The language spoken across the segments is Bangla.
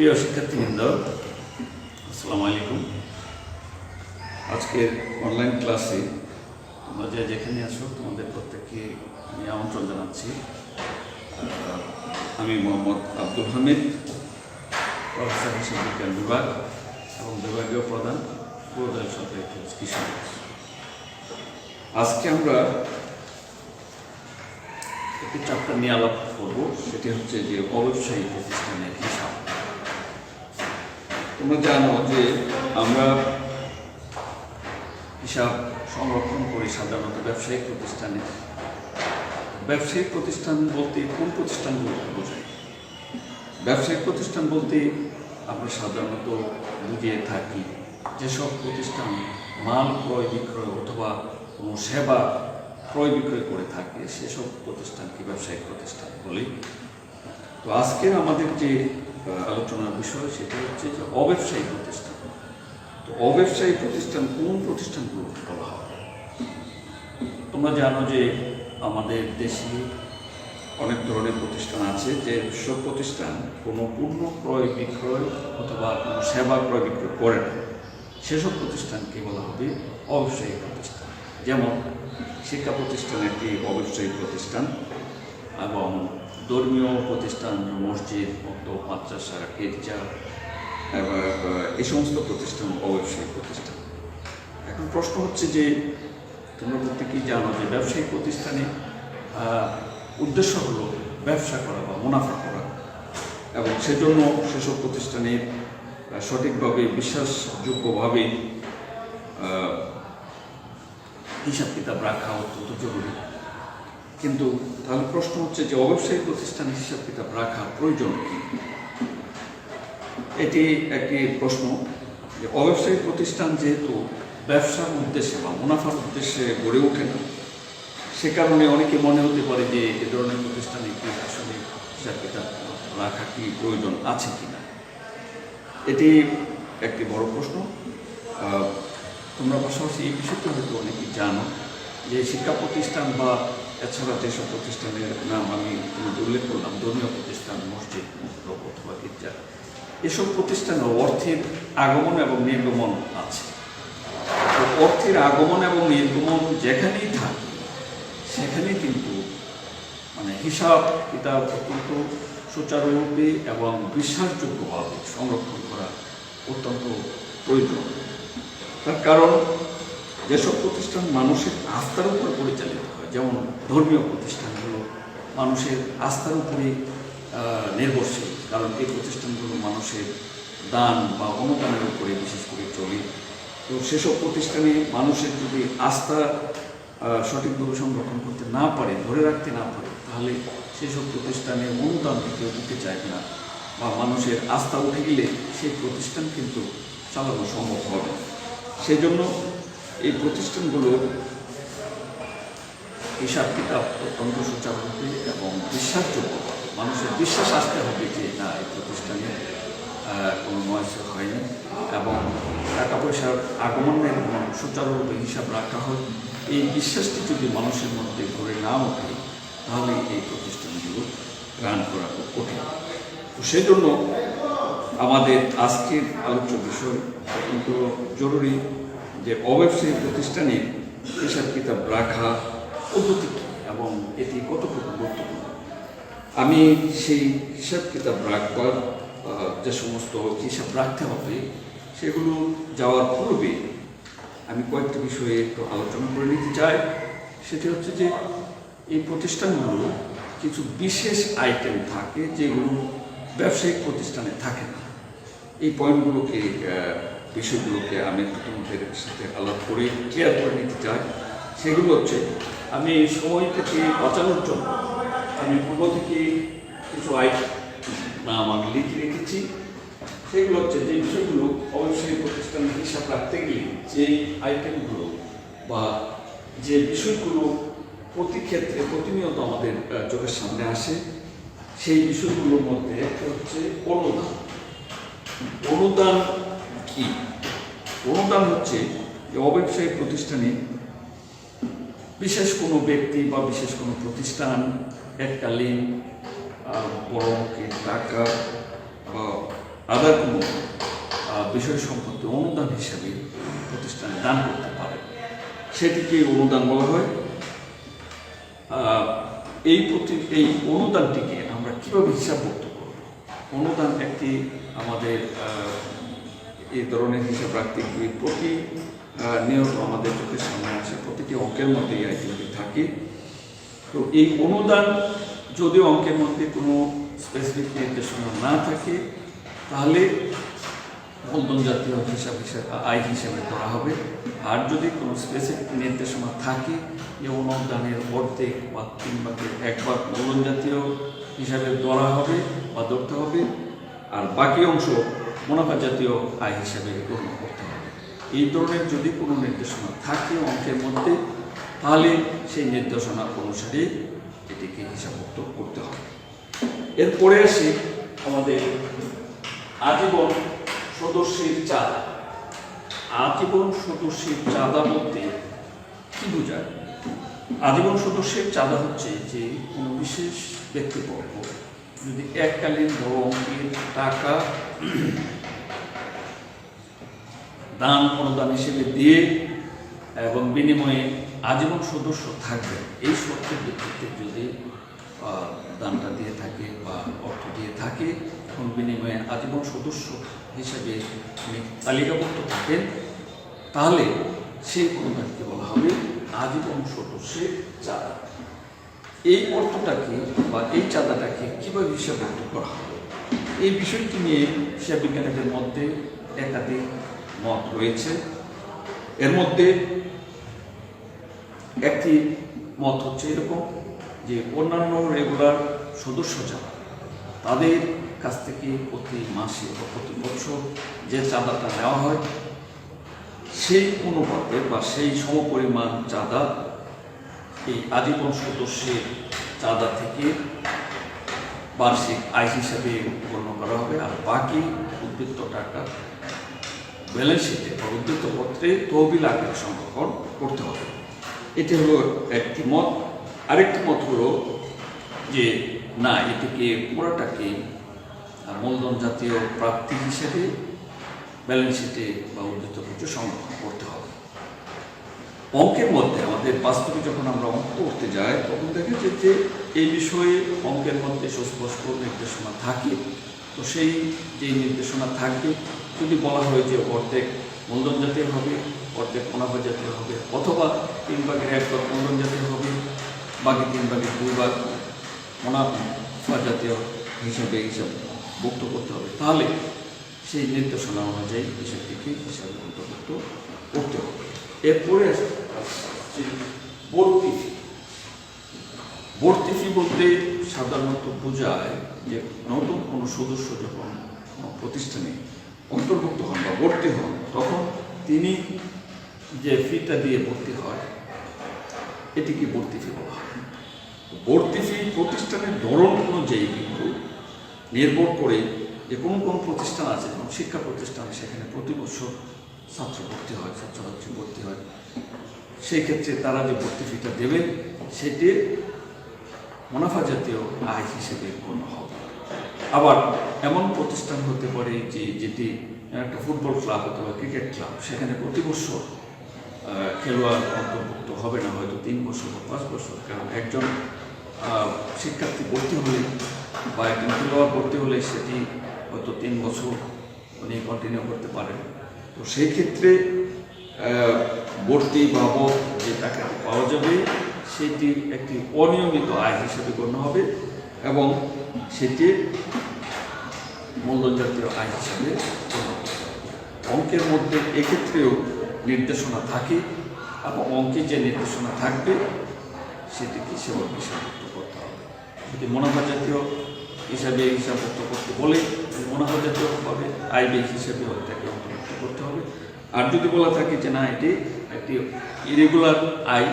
প্রিয় শিক্ষার্থীবৃন্দ, আসসালামু আলাইকুম। আজকের অনলাইন ক্লাসে তোমরা যে যেখানে আছো, তোমাদের প্রত্যেককে আমি আমন্ত্রণ জানাচ্ছি। আমি মোহাম্মদ আব্দুল হামিদ প্রফেসর হিসেবে বিজ্ঞান বিভাগ এবং বিভাগীয় প্রধান, পুরোদয় সরকারি আজকে আমরা একটি চ্যাপ্টার নিয়ে আলাপ করব, সেটি হচ্ছে যে অব্যবসায়ী প্রতিষ্ঠানের তোমরা জানো যে আমরা হিসাব সংরক্ষণ করি সাধারণত ব্যবসায়িক প্রতিষ্ঠানে। ব্যবসায়িক প্রতিষ্ঠান বলতে কোন প্রতিষ্ঠানগুলোকে বোঝায়? ব্যবসায়িক প্রতিষ্ঠান বলতে আমরা সাধারণত বুঝিয়ে থাকি যেসব প্রতিষ্ঠান মাল ক্রয় বিক্রয় অথবা কোনো সেবা ক্রয় বিক্রয় করে থাকে, সেসব প্রতিষ্ঠানকে ব্যবসায়িক প্রতিষ্ঠান বলি? তো আজকের আমাদের যে আলোচনার বিষয় সেটা হচ্ছে যে অব্যবসায়ী প্রতিষ্ঠান। তো অব্যবসায়ী প্রতিষ্ঠান কোন প্রতিষ্ঠানগুলো বলা হয়? তোমরা জানো যে আমাদের দেশে অনেক ধরনের প্রতিষ্ঠান আছে যে সব প্রতিষ্ঠান কোনো পূর্ণ ক্রয় বিক্রয় অথবা কোনো সেবা ক্রয় বিক্রয় করে না। সেসব প্রতিষ্ঠানকে বলা হবে অব্যবসায়ী প্রতিষ্ঠান। যেমন শিক্ষা প্রতিষ্ঠান একটি অব্যবসায়ী প্রতিষ্ঠান এবং ধর্মীয় প্রতিষ্ঠান, মসজিদ মাদ্রাসা, গির্জা এই সমস্ত প্রতিষ্ঠান অব্যবসায়ী প্রতিষ্ঠান। এখন প্রশ্ন হচ্ছে যে, তোমরা প্রত্যেকেই জানো যে ব্যবসায়িক প্রতিষ্ঠানে উদ্দেশ্য হলো ব্যবসা করা বা মুনাফা করা, এবং সেজন্য সেসব প্রতিষ্ঠানে সঠিকভাবে, বিশ্বাসযোগ্যভাবে হিসাব কিতাব রাখা অত্যন্ত জরুরি। কিন্তু তাহলে প্রশ্ন হচ্ছে যে অব্যবসায়ী প্রতিষ্ঠানে হিসাব কিতাব রাখার প্রয়োজন কি? এটি একটি প্রশ্ন যে অব্যবসায়ী প্রতিষ্ঠান যেহেতু ব্যবসার উদ্দেশ্যে বা মুনাফার উদ্দেশ্যে গড়ে ওঠে না, সে কারণে অনেকে মনে হতে পারে যে এ ধরনের প্রতিষ্ঠানে কি আসলে হিসাব কিতাব রাখা কি প্রয়োজন আছে কিনা। এটি একটি বড় প্রশ্ন। তোমরা পাশাপাশি এই বিষয়টি হয়তো অনেকেই জানো যে শিক্ষা প্রতিষ্ঠান বা এছাড়া যেসব প্রতিষ্ঠানের নাম আমি উল্লেখ করলাম, ধর্মীয় প্রতিষ্ঠান, মসজিদ মুক্ত অথবা গির্জা এসব প্রতিষ্ঠানে অর্থের আগমন এবং নির্গমন আছে। অর্থের আগমন এবং নির্গমন যেখানেই থাকে সেখানে কিন্তু মানে হিসাব কিতাব অত্যন্ত সুচারুরূপে এবং বিশ্বাসযোগ্যভাবে সংরক্ষণ করা অত্যন্ত প্রয়োজন। তার কারণ, যেসব প্রতিষ্ঠান মানুষের আস্থার উপর পরিচালিত যেমন ধর্মীয় প্রতিষ্ঠানগুলো মানুষের আস্থার উপরে নির্ভরশীল কারণ এই প্রতিষ্ঠানগুলো মানুষের দান বা অনুদানের উপরে বিশেষ করে চলে তো সেসব প্রতিষ্ঠানে মানুষের যদি আস্থা সঠিকভাবে সংরক্ষণ করতে না পারে, ধরে রাখতে না পারে, তাহলে সেসব প্রতিষ্ঠানে অনুদান কেউ দিতে চায় না বা মানুষের আস্থা উঠে গেলে সেই প্রতিষ্ঠান কিন্তু চালানো সম্ভব হবে। সেই জন্য এই প্রতিষ্ঠানগুলোর হিসাব কিতাব অত্যন্ত সুচারুরূপে এবং বিশ্বাসযোগ্য মানুষের বিশ্বাস আসতে হবে যে, না, এই প্রতিষ্ঠানে কোনো নয়সা হয়নি এবং টাকা পয়সার আগমনের সুচারুরূপে হিসাব রাখা হয় এই বিশ্বাসটি যদি মানুষের মধ্যে গড়ে না ওঠে, তাহলে এই প্রতিষ্ঠানগুলো রান করা খুব কঠিন। তো সেই জন্য আমাদের আজকের আলোচ্য বিষয় অত্যন্ত জরুরি যে অব্যবসায়ী প্রতিষ্ঠানে হিসাব কিতাব রাখা পদ্ধতি এবং এটি কতটুকু গুরুত্বপূর্ণ? আমি সেই হিসাব কিতাব রাখবার যে সমস্ত হিসাব রাখতে হবে, সেগুলো যাওয়ার পূর্বে আমি কয়েকটি বিষয়ে একটু আলোচনা করে নিতে চাই। সেটি হচ্ছে যে, এই প্রতিষ্ঠানগুলো কিছু বিশেষ আইটেম থাকে যেগুলো ব্যবসায়িক প্রতিষ্ঠানে থাকে না। এই পয়েন্টগুলোকে বিষয়গুলোকে আমি একটু তোমাদের সাথে আলাপ করে ক্লিয়ার করে নিতে চাই। সেগুলো হচ্ছে, আমি সময়টাকে বাঁচানোর জন্য আমি পূর্ব থেকে কিছু আইটেম নাম আমি লিখে রেখেছি। সেগুলো হচ্ছে যে বিষয়গুলো অবশ্যই প্রতিষ্ঠানের হিসাব রাখতে গেলে যে আইটেমগুলো বা যে বিষয়গুলো প্রতি ক্ষেত্রে প্রতিনিয়ত আমাদের চোখের সামনে আসে, সেই বিষয়গুলোর মধ্যে একটা হচ্ছে অনুদান। অনুদান কি? অনুদান হচ্ছে যে অব্যবসায়িক প্রতিষ্ঠানে বিশেষ কোনো ব্যক্তি বা বিশেষ কোনো প্রতিষ্ঠান এককালীন বড় অঙ্কের টাকা বা আদার কোনো বিষয় সম্পর্কে অনুদান হিসাবে প্রতিষ্ঠানে দান করতে পারে। সেটিকে অনুদান বলা হয়। এই প্রতি, এই অনুদানটিকে আমরা কীভাবে হিসাবভুক্ত করব? অনুদান একটি আমাদের এই ধরনের হিসাব রাখতে গিয়ে প্রতি নিয়ত আমাদের চোখের সামনে আছে প্রতিটি অঙ্কের মধ্যে এই আইটেমটি থাকে। তো এই অনুদান যদি অঙ্কের মধ্যে কোনো স্পেসিফিক নির্দেশনা না থাকে, তাহলে মূলধন জাতীয় হিসাব হিসাবে, আয় হিসেবে ধরা হবে। আর যদি কোনো স্পেসিফিক নির্দেশনা থাকে যে অনুদানের অর্ধেক বা তিন ভাগের এক ভাগ মূলধন জাতীয় হিসাবে ধরা হবে বা ধরতে হবে। আর বাকি অংশ মুনাফা জাতীয় আয় হিসাবে গ্রহণ হবে। এই ধরনের যদি কোনো নির্দেশনা থাকে অঙ্কের মধ্যে, তাহলে সেই নির্দেশনা অনুসারে এটিকে হিসাবভুক্ত করতে হবে। এরপরে আসি আমাদের আজীবন সদস্যের চাঁদা। আজীবন সদস্যের চাঁদা বলতে কি বোঝায়? আজীবন সদস্যের চাঁদা হচ্ছে যে কোনো বিশেষ ব্যক্তিপক্ষ যদি এককালীন অঙ্কের টাকা দান অনুদান হিসেবে দিয়ে এবং বিনিময়ে আজীবন সদস্য থাকবে। এই শর্তের ভিত্তিতে যদি দানটা দিয়ে থাকে বা অর্থ দিয়ে থাকে এবং বিনিময়ে আজীবন সদস্য হিসেবে তালিকাভুক্ত থাকেন। তাহলে সেই অনুদানকে বলা হবে আজীবন সদস্যের চাঁদা। এই অর্থটাকে বা এই চাঁদাটাকে কীভাবে হিসাবভুক্ত করা হবে? এই বিষয়টি নিয়ে হিসাব বিজ্ঞানীদের মধ্যে একাধিক মত রয়েছে। এর মধ্যে একটি মত হচ্ছে এরকম যে অন্যান্য রেগুলার সদস্য যারা, তাদের কাছ থেকে প্রতি মাসে বা প্রতি বছর যে চাঁদাটা নেওয়া হয়, সেই অনুপাতে বা সেই সমপরিমাণ চাঁদা এই আজীবন সদস্যের চাঁদা থেকে বার্ষিক আয় হিসাবে গণ্য করা হবে আর বাকি উদ্বৃত্ত টাকা ব্যালেন্স শিটে বা উদ্বৃত্ত পত্রে তহবিল আকারে সংরক্ষণ করতে হবে। এটি হলো একটি মত। আরেকটি মত হলো যে, না, এটিকে পুরোটাকে মূলধন জাতীয় প্রাপ্তি হিসেবে ব্যালেন্স শিটে বা উদ্বৃত্ত পত্রে সংরক্ষণ করতে হবে। অঙ্কের মধ্যে আমাদের বাস্তবে যখন আমরা অঙ্ক করতে যাই, তখন দেখা যায় যে, এই বিষয়ে অঙ্কের মধ্যে সুস্পষ্ট নির্দেশনা থাকে। তো সেই যে নির্দেশনা থাকবে যদি বলা হয় যে অর্ধেক মূলধন জাতীয় হবে, অর্ধেক মুনাফা জাতীয় হবে, অথবা তিন ভাগের এক ভাগ মূলধন জাতীয় হবে, বাকি তিন ভাগের দুই ভাগ জাতীয় হিসাবে হিসাব মুক্ত করতে হবে। তাহলে সেই নির্দেশনা অনুযায়ী বিষয়টিকে হিসাবে অন্তর্ভুক্ত করতে হবে। এরপরে ভর্তি ফি ভর্তি ফি বলতে সাধারণত বোঝায় যে নতুন কোনো সদস্য যখন প্রতিষ্ঠানে অন্তর্ভুক্ত হন বা ভর্তি হন, তখন তিনি যে ফিটা দিয়ে ভর্তি হয় এটিকে ভর্তি ফি বলা হয়? ভর্তি ফি প্রতিষ্ঠানের ধরন অনুযায়ী কিন্তু নির্ভর করে যে কোন কোন প্রতিষ্ঠান আছে যেমন শিক্ষা প্রতিষ্ঠান সেখানে প্রতি বছর ছাত্র ভর্তি হয়, ছাত্রছাত্রী ভর্তি হয়। সেই ক্ষেত্রে তারা যে ভর্তি ফিটা দেবে সেটি মুনাফা জাতীয় আয় হিসেবে গণ্য হবে। আবার এমন প্রতিষ্ঠান হতে পারে যে যেটি একটা ফুটবল ক্লাব অথবা ক্রিকেট ক্লাব, সেখানে প্রতি বছর খেলোয়াড় অন্তর্ভুক্ত হবে না, হয়তো তিন বছর বা পাঁচ বছর। কারণ একজন শিক্ষার্থী ভর্তি হলে বা একজন খেলোয়াড় ভর্তি হলে সেটি হয়তো তিন বছর উনি কন্টিনিউ করতে পারেন। তো সেই ক্ষেত্রে ভর্তি বাবদ যে টাকাটি পাওয়া যাবে সেটি একটি অনিয়মিত আয় হিসেবে গণ্য হবে। এবং সেটি মূলধন জাতীয় আয় হিসাবে অঙ্কের মধ্যে এক্ষেত্রেও নির্দেশনা থাকে এবং অঙ্কে যে নির্দেশনা থাকবে, সেটিকে সেভাবে হিসাবভুক্ত করতে হবে। যদি মুনাফা জাতীয় হিসাবে হিসাবভুক্ত করতে বলে মুনাফা জাতীয়ভাবে আয় ব্যয় হিসাবে তাকে অন্তর্ভুক্ত করতে হবে। আর যদি বলা থাকে যে না, এটি একটি ইরেগুলার আয়,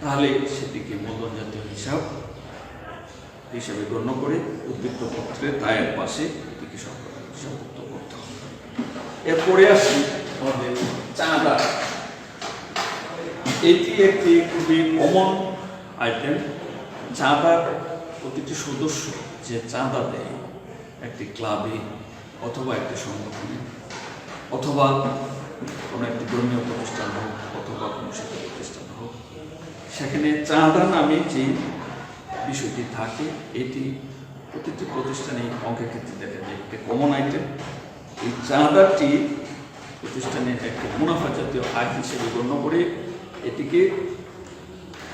তাহলে সেটিকে মূলধন জাতীয় হিসাব হিসাবে গণ্য করে উদ্বৃত্ত পত্রের দায়ের পাশে এটিকে হিসাবভুক্ত করতে হবে। এরপরে আসি আমাদের চাঁদা। এটি একটি খুবই কমন আইটেম চাঁদার প্রতিটি সদস্য যে চাঁদা দেয় একটি ক্লাবে অথবা একটি সংগঠনে, অথবা কোনো একটি ধর্মীয় প্রতিষ্ঠান হোক অথবা কোনো শিক্ষা প্রতিষ্ঠান হোক, সেখানে চাঁদা নামে যে বিষয়টি থাকে, এটি প্রতিটি প্রতিষ্ঠানে অঙ্কের ক্ষেত্রে দেখা যায় একটি কমন আইটেম এই চাঁদাটি প্রতিষ্ঠানের একটি মুনাফা জাতীয় আয় হিসেবে গণ্য করে এটিকে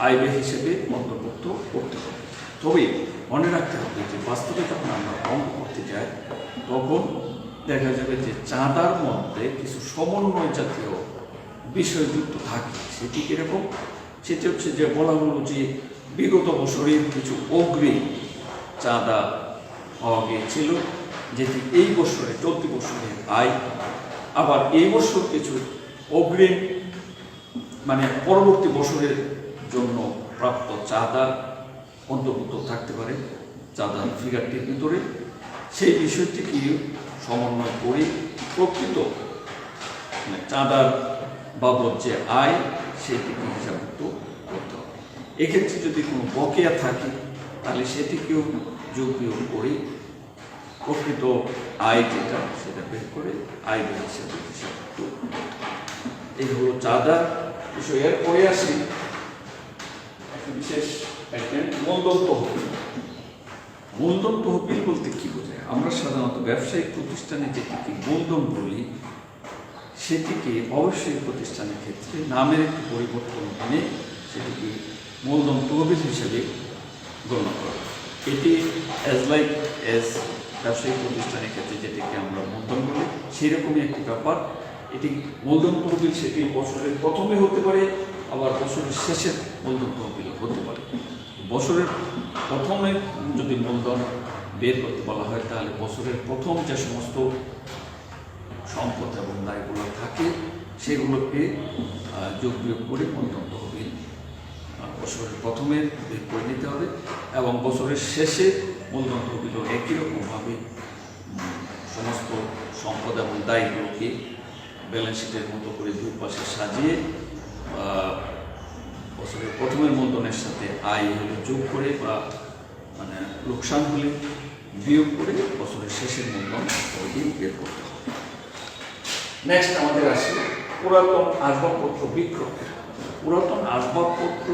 আয় ব্যয় হিসেবে অন্তর্ভুক্ত করতে হবে। তবে মনে রাখতে হবে যে বাস্তবে যখন আমরা অঙ্ক করতে যাই, তখন দেখা যাবে যে চাঁদার মধ্যে কিছু সমন্বয় জাতীয় বিষয় যুক্ত থাকে। সেটি কীরকম? সেটি হচ্ছে যে বলা হলো যে বিগত বছরের কিছু অগ্রিম চাঁদা পাওয়া গিয়েছিল, যেটি এই বছরে, চলতি বছরের আয়, আবার এই বছর কিছু অগ্রিম মানে পরবর্তী বছরের জন্য প্রাপ্ত চাঁদা অন্তর্ভুক্ত থাকতে পারে, চাঁদার ফিগারটির ভিতরে। সেই বিষয়টিকে সমন্বয় করে প্রকৃত মানে চাঁদার বাবদ যে আয় সেটিকে হিসাবভুক্ত করতে এক্ষেত্রে যদি কোনো বকেয়া থাকে, তাহলে সেটিকেও যোগ বিয়োগ করে প্রকৃত আয় যেটা, সেটা বের করে আয় বের হিসাবে হবে। এই হলো চাঁদা। বিষয় এরপরে আসি। বিশেষ মূলধন তহবিল। মূলধন তহবিল বলতে কি বোঝায়? আমরা সাধারণত ব্যবসায়িক প্রতিষ্ঠানে যেটিকে মূলধন বলি, সেটিকে অবশ্যই প্রতিষ্ঠানের ক্ষেত্রে নামের একটি পরিবর্তন এনে সেটিকে মূলধন তহবিল হিসেবে গণ্য করা এটি অ্যাজ লাইক এজ ব্যবসায়িক প্রতিষ্ঠানের ক্ষেত্রে যেটিকে আমরা মূলধন বলি, সেরকমই একটি ব্যাপার। এটি মূলধন তহবিল সেটি বছরের প্রথমে হতে পারে, আবার বছরের শেষের মূলধন তহবিল হতে পারে। বছরের প্রথমে যদি মূলধন বের করতে বলা হয়, তাহলে বছরের প্রথম যে সমস্ত সম্পদ এবং দায়গুলো থাকে, সেগুলোকে যোগ বিয়োগ করে মূলধন বছরের প্রথমে বের করে নিতে হবে এবং বছরের শেষে মূলধন তহবিলও একই রকমভাবে সমস্ত সম্পদ এবং দায়গুলোকে ব্যালেন্স শিটের মতো করে দুই পাশে সাজিয়ে বছরের প্রথমের মূলধনের সাথে আয় হলে যোগ করে বা মানে লোকসান হলে বিয়োগ করে বছরের শেষের মূলধন তহবিল বের করতে হবে। নেক্সট আমাদের আসে পুরাতন আসবাবপত্র বিক্রয়। পুরাতন আসবাবপত্র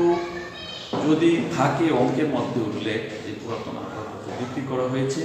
যদি থাকে অঙ্কের মধ্যে উঠলে যে পুরাতন বিক্রি করা হয়েছে